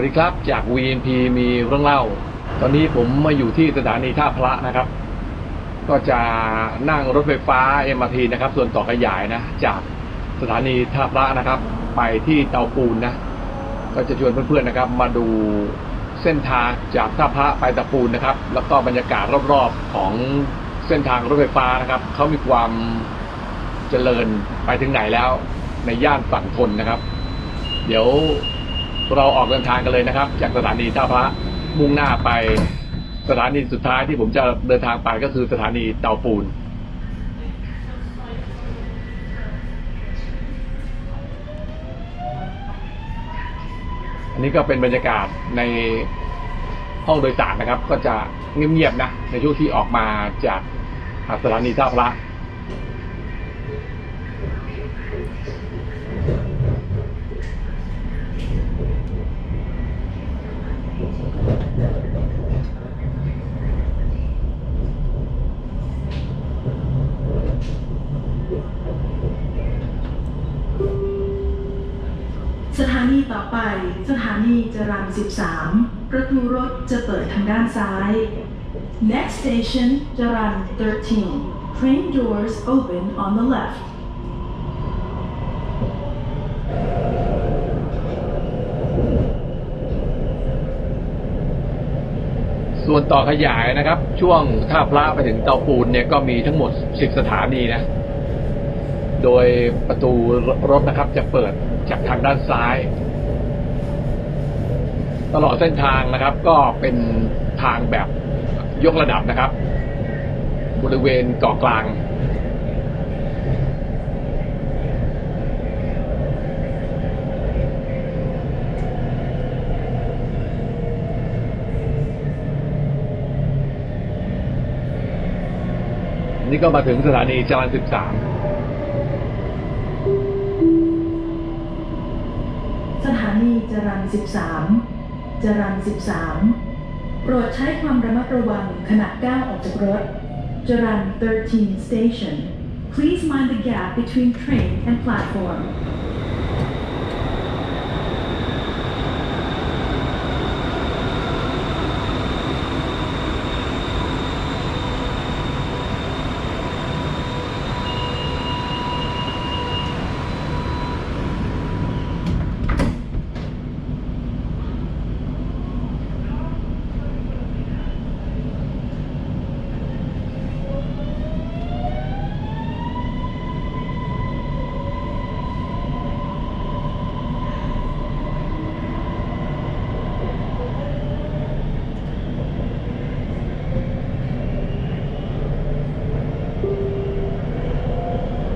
สวัสดีครับจาก VNP มีเรื่องเล่า ตอนนี้ผมมาอยู่ที่สถานีท่าพระนะครับ ก็จะนั่งรถไฟฟ้า MRT นะครับ ส่วนต่อขยายนะ จากสถานีท่าพระนะครับ ไปที่เตาปูนนะ ก็จะชวนเพื่อนๆนะครับ มาดูเส้นทางจากท่าพระไปเตาปูนนะครับ แล้วก็บรรยากาศรอบๆของเส้นทางรถไฟฟ้านะครับเขามีความเจริญไปถึงไหนแล้ว ในย่านฝั่งทนนะครับ เดี๋ยว เราออกเดินทางกันเลยนะครับ จากสถานีท่าพระมุ่งหน้าไปสถานีสุดท้ายที่ผมจะเดินทางไปก็คือสถานีเตาปูน อันนี้ก็เป็นบรรยากาศในห้องโดยสารนะครับ ก็จะเงียบๆนะ ในช่วงที่ออกมาจากสถานีท่าพระ สถานีต่อไป สถานีจรัญ13 ประตูรถจะเปิดทางด้านซ้าย Next station จรัญ13 Train doors open on the left ส่วนต่อขยายนะครับ ช่วงท่าพระไปถึงเตาปูนเนี่ยก็มีทั้งหมด 10 สถานีนะ โดยประตูรถนะครับจะเปิดจากทางด้านซ้าย ตลอดเส้นทางนะครับ ก็เป็นทางแบบยกระดับนะครับ บริเวณเกาะกลาง นี่ก็มาถึงสถานีจรัญ13สถานีจรัญ13จรัญ13โปรดใช้ความระมัดระวังขณะก้าวออกจากรถจรัญ13 station Please mind the gap between train and platform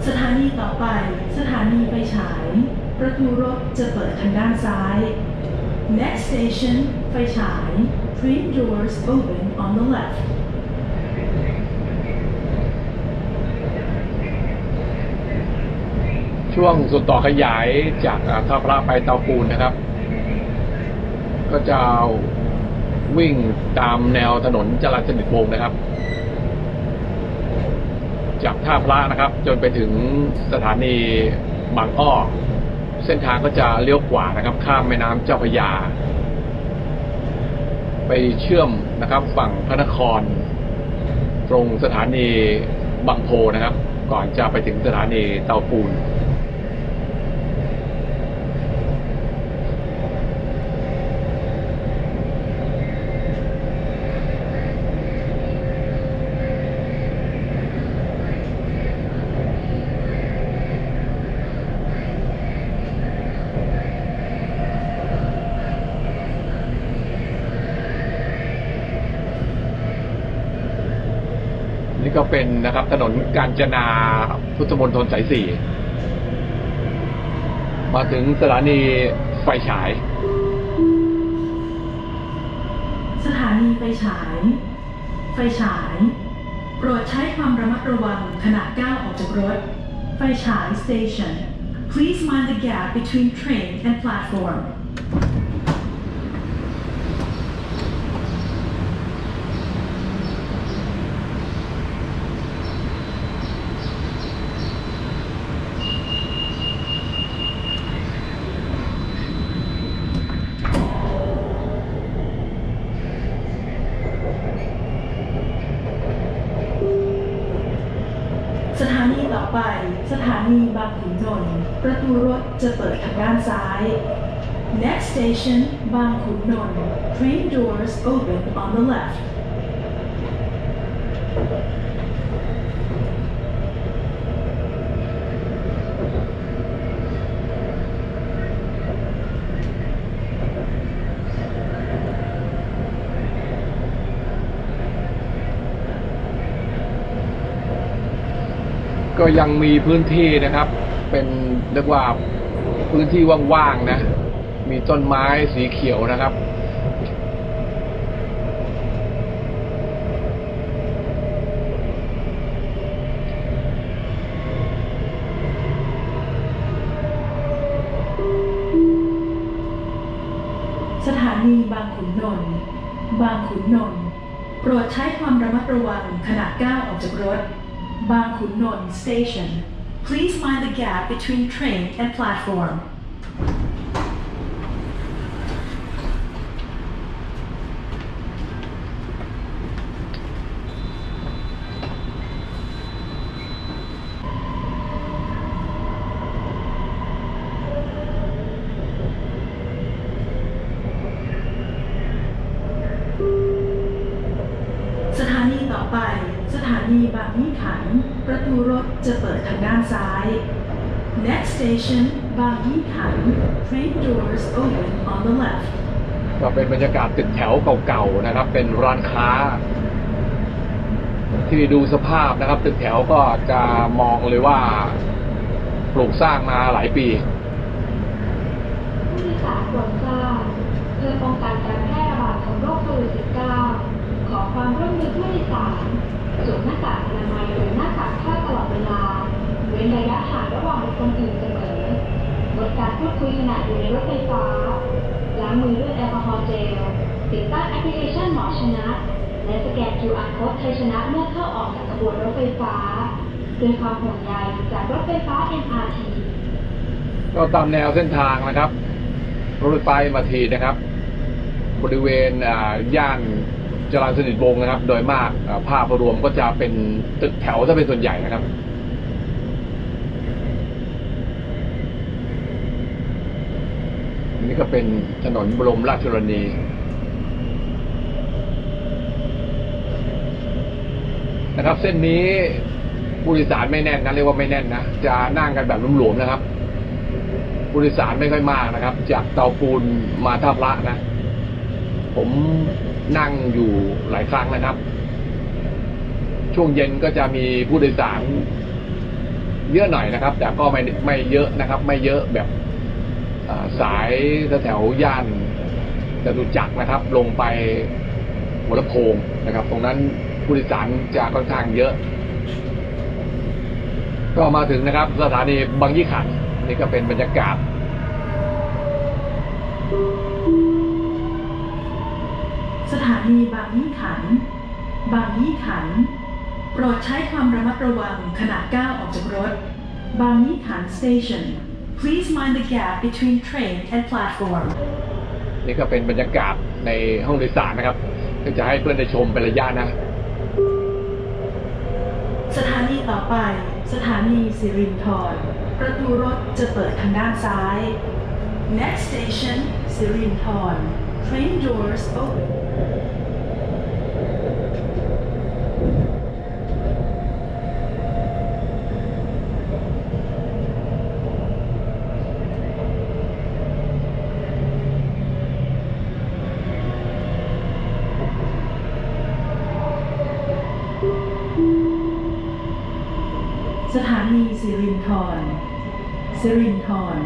สถานีต่อไป สถานีไฟฉาย ประตูรถจะเปิดทางด้านซ้าย Next station ไฟฉาย Train doors open on the left ช่วงส่วนต่อขยายจากท่าพระไปเตาปูนนะครับ ก็จะวิ่งตามแนวถนนจรัญสนิทวงนะครับ จากท่าพระนะครับ จนไปถึงสถานีบางอ้อ เส้นทางก็จะเลี้ยวขวานะครับ ข้ามแม่น้ำเจ้าพระยา ไปเชื่อมนะครับ ฝั่งพระนคร ตรงสถานีบางโพนะครับ ก่อนจะไปถึงสถานีเตาปูน นี่ก็เป็นนะครับ ถนนกาญจนาพุทธมณฑลสายสี่มาถึงสถานีไฟฉาย สถานีไฟฉาย ไฟฉาย โปรดใช้ความระมัดระวังขณะก้าวออกจากรถ ไฟฉาย station Please mind the gap between train and platform ไปสถานีบางขุนนนท์ประตูรถจะเปิดทางด้านซ้าย Next station บางขุนนนท์ Train doors open on the left. ก็ยังมีพื้นที่นะครับ เป็นเรียกว่าพื้นที่ว่างๆนะ มีต้นไม้สีเขียวนะครับสถานีบางขุนนนท์ บางขุนนนท์ โปรดใช้ความระมัดระวังขณะก้าวออกจากรถ บางขุนนนท์ Station Please mind the gap between train and platform สถานีต่อไป สถานีบางยี่ขัน ประตูรถจะเปิดทางด้านซ้าย Next station บางยี่ขัน Train doors open on the left ก็เป็นบรรยากาศตึกแถวเก่าๆนะครับ เป็นร้านค้า ที่ดูสภาพนะครับ ตึกแถวก็จะมองเลยว่าปลูกสร้างมาหลายปีผู้โดยสารโปรดทราบเพื่อป้องกันการแพร่ระบาดของโรคโควิด -19 ขอความร่วมมือผู้โดยสารสวมหน้ากากอนามัยหรือหน้ากากผ้าตลอดเวลาเว้นระยะห่างระหว่างบุคคลอื่นเสมอล ดการพูดคุยขณะอยู่ในรถไฟฟ้า ล้างมือด้วยแอลกอฮอล์เจล ติดตั้งแอปพลิเคชันหมอชนะ และสแกน QR Code ไทยชนะเมื่อเข้าออกจากขบวนรถไฟฟ้าด้วยความห่วงใยจากรถไฟฟ้า MRT ก็ตามแนวเส้นทางนะครับ รถไฟฟ้ามาทีนะครับ บริเวณย่านจรัญสนิทวงศ์นะครับ โดยมากภาพรวมก็จะเป็นตึกแถวถ้าเป็นส่วนใหญ่นะครับ นี่ก็เป็นถนนบรมราชชนนีนะครับ เส้นนี้ผู้โดยสารไม่แน่นนะเรียกว่าไม่แน่นนะจะนั่งกันแบบหลวมๆนะครับผู้โดยสารไม่ค่อยมากนะครับ จากเตาปูนมาท่าพระนะ ผมนั่งอยู่หลายครั้งนะครับ ช่วงเย็นก็จะมีผู้โดยสารเยอะหน่อยนะครับ แต่ก็ไม่ไม่เยอะนะครับ ไม่เยอะแบบ สายแถวย่านจตุจักรนะครับ ลงไปหัวลำโพงนะครับ ตรงนั้นผู้โดยสารจะค่อนข้างเยอะ ก็มาถึงนะครับ สถานีบางยี่ขันนี่ก็เป็นบรรยากาศสถานีบางยี่ขัน บางยี่ขัน โปรดใช้ความระมัดระวังขณะก้าวออกจากรถ บางยี่ขัน Station Please mind the gap between train and platform นี่ก็เป็นบรรยากาศในห้องโดยสารนะครับก็จะให้เพื่อนได้ชมเป็นระยะนะ สถานีต่อไป สถานีสิรินธรประตูรถจะเปิดทางด้านซ้าย Next station สิรินธร Train doors open สถานีสิรินธร สิรินธร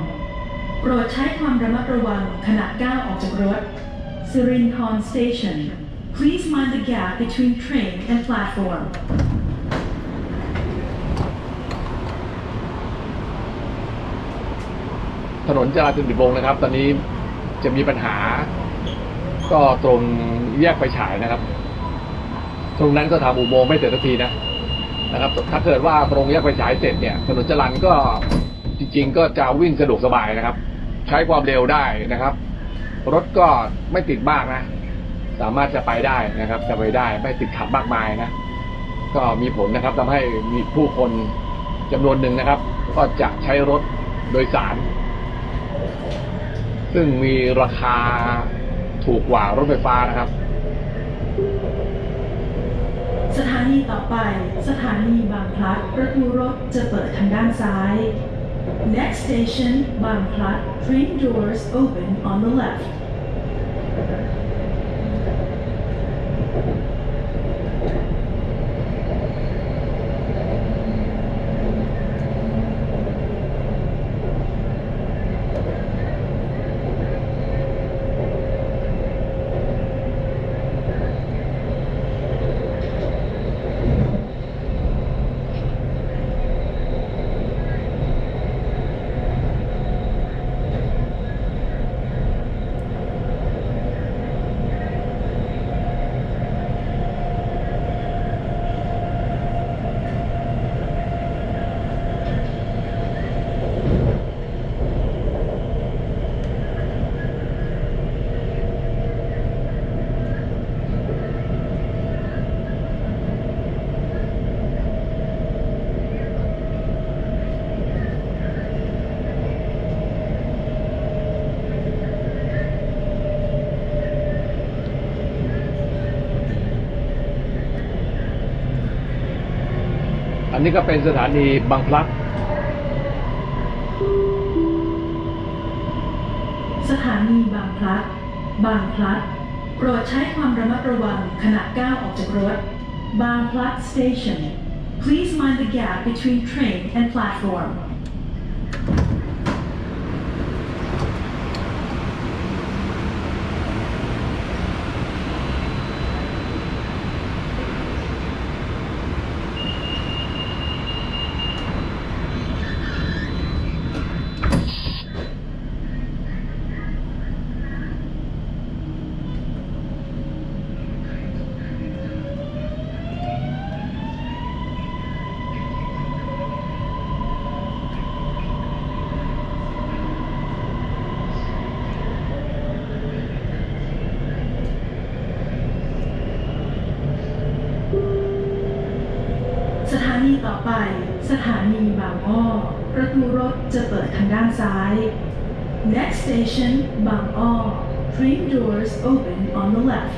โปรดใช้ความระมัดระวังขณะก้าวออกจากรถสิรินธร Station Please mind the gap between train and platform ถนนจราจรติดวงนะครับ ตอนนี้จะมีปัญหา ก็ตรงแยกไฟฉายนะครับ ตรงนั้นก็ทำอุโมงค์ไม่เสร็จสักทีนะนะครับ ถ้าเกิดว่าตรงแยกไฟฉายเสร็จเนี่ย ถนนจรัญก็ จริง ๆ ก็จะวิ่งสะดวกสบายนะครับ ใช้ความเร็วได้นะครับ รถก็ไม่ติดมากนะ สามารถจะไปได้นะครับ จะไปได้ไม่ติดขัดมากมายนะ ก็มีผลนะครับทำให้มีผู้คนจำนวนหนึ่งนะครับ ก็จะใช้รถโดยสาร ซึ่งมีราคาถูกกว่ารถไฟฟ้านะครับ สถานีต่อไป สถานีบางพลัด ประตูรถจะเปิดทางด้านซ้าย Next station บางพลัด Train doors open on the left อันนี้ก็เป็นสถานีบางพลัดสถานีบางพลัด บางพลัด โปรดใช้ความระมัดระวังขณะก้าวออกจากรถ บางพลัด station Please mind the gap between train and platform นีต่อไป สถานีบางอ้อ ประตูรถจะเปิดทางด้านซ้าย Next station บางอ้อ Train doors open on the left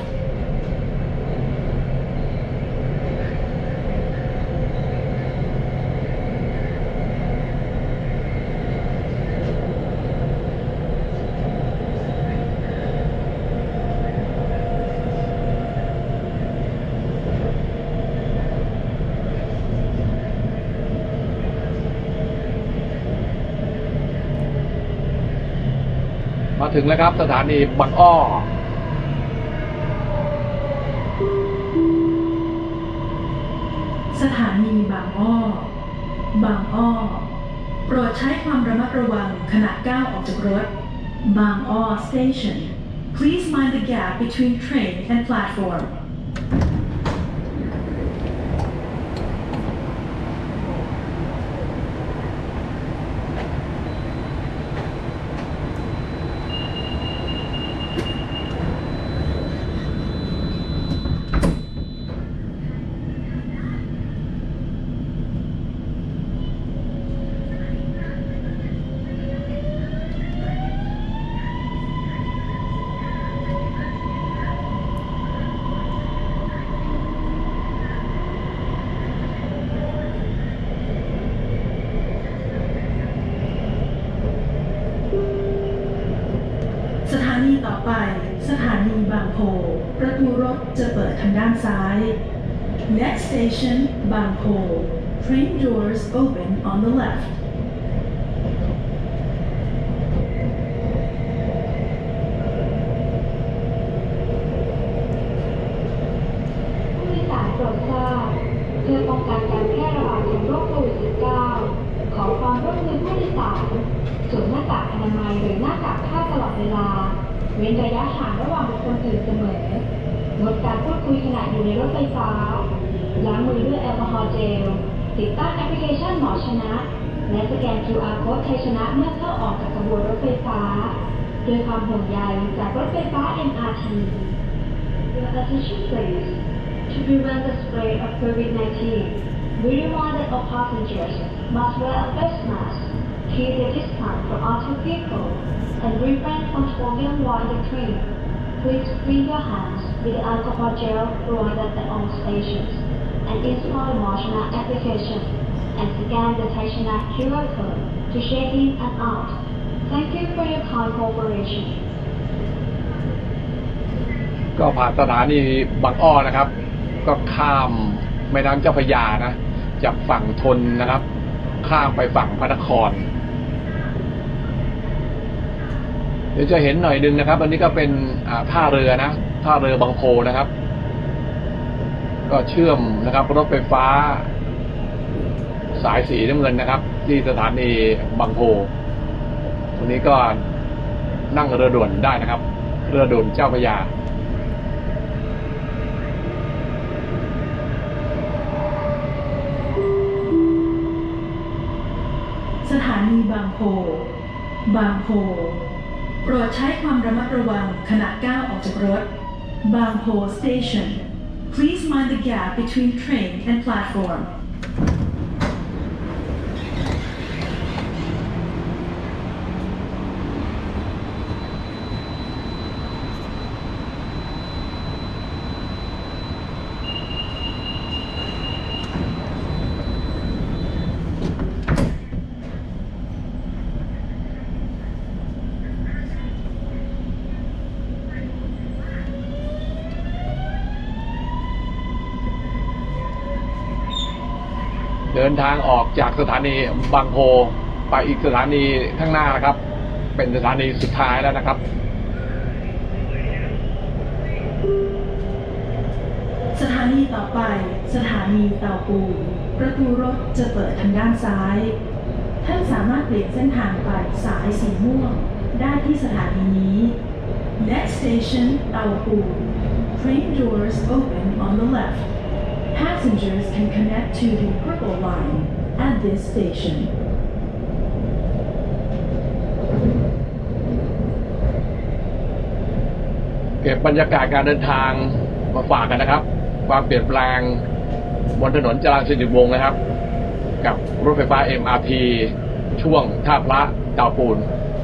ถึงแล้วครับ สถานีบางอ้อ สถานีบางอ้อ บางอ้อ โปรดใช้ความระมัดระวังขณะก้าวออกจากรถ บางอ้อ station Please mind the gap between train and platform สถานีต่อไป สถานี บางโพ ประตูรถจะเปิดทางด้านซ้าย Next station บางโพ Train doors open on the left ผู้โดยสารโปรดทราบเพื่อป้องกันการแพร่ระบาดของโรคโควิด -19 ขอความร่วมมือผู้โดยสารสวมหน้ากากอนามัยหรือหน้ากากผ้าตลอดเวลา เว้นระยะห่างระ คคลอื่นเสมองดการพูดคุยขณะอยู่ในรถไฟฟ้า ล้างมือด้วยแอลกอฮอล์เจล ติดตั้งแอปพลิเคชันหมอชนะ และสแกน QR code ไทยชนะเมื่อเข้าออกจากขบวนรถไฟฟ้าด้วยความห่วงใยจากรถไฟฟ้า MRT Your attention please. To prevent the spread of COVID-19, we remind all passengers must wear a face mask, keep the distance from other people, and refrain from smoking while the train. Please clean your hands with alcohol gel provided at all stations, and install Motional application, and scan the Tashina QR code to check in and out. Thank you for your kind cooperation. ก็ผ่านสถานีบางอ้อนะครับ ก็ข้ามแม่น้ำเจ้าพระยานะ จากฝั่งทนนะครับ ข้ามไปฝั่งพระนคร เดี๋ยวจะเห็นหน่อยนึงนะครับ อันนี้ก็เป็นท่าเรือนะท่าเรือบางโพนะครับ ก็เชื่อมนะครับ รถไฟฟ้า สายสีน้ำเงินนะครับ ที่สถานีบางโพวันนี้ก็นั่งเรือด่วนได้นะครับ เรือด่วนเจ้าพระยาสถานีบางโพ บางโพ โปรดใช้ความระมัดระวังขณะก้าวออกจากรถบางโพ station please mind the gap between train and platform เดินทางออกจากสถานีบางโพไปอีกสถานีข้างหน้านะครับ เป็นสถานีสุดท้ายแล้วนะครับ สถานีต่อไป สถานีเตาปูนประตูรถจะเปิดทางด้านซ้าย ท่านสามารถเปลี่ยนเส้นทางไปสายสีม่วงได้ที่สถานีนี้ Next station เตาปูน Train doors open on the left. Passengers can connect to the purple line at this station. เก็บบรรยากาศการเดินทางมาฝากกันนะครับ ความเปลี่ยนแปลงบนถนนจรัญสนิวงศ์นะครับ กับรถไฟฟ้า MRT ช่วงท่าพระเตาปูน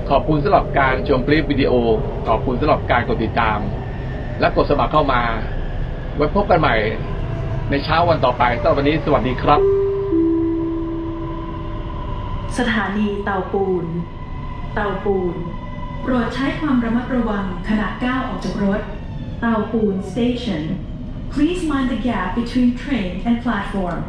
ขอบคุณสำหรับการชมคลิปวิดีโอ ขอบคุณสำหรับการกดติดตาม และกดสมัครเข้ามา ไว้พบกันใหม่ ในเช้าวันต่อไปสำหรับวันนี้สวัสดีครับ สถานีเตาปูน เตาปูน โปรดใช้ความระมัดระวังขณะก้าวออกจากรถ เตาปูน station please mind the gap between train and platform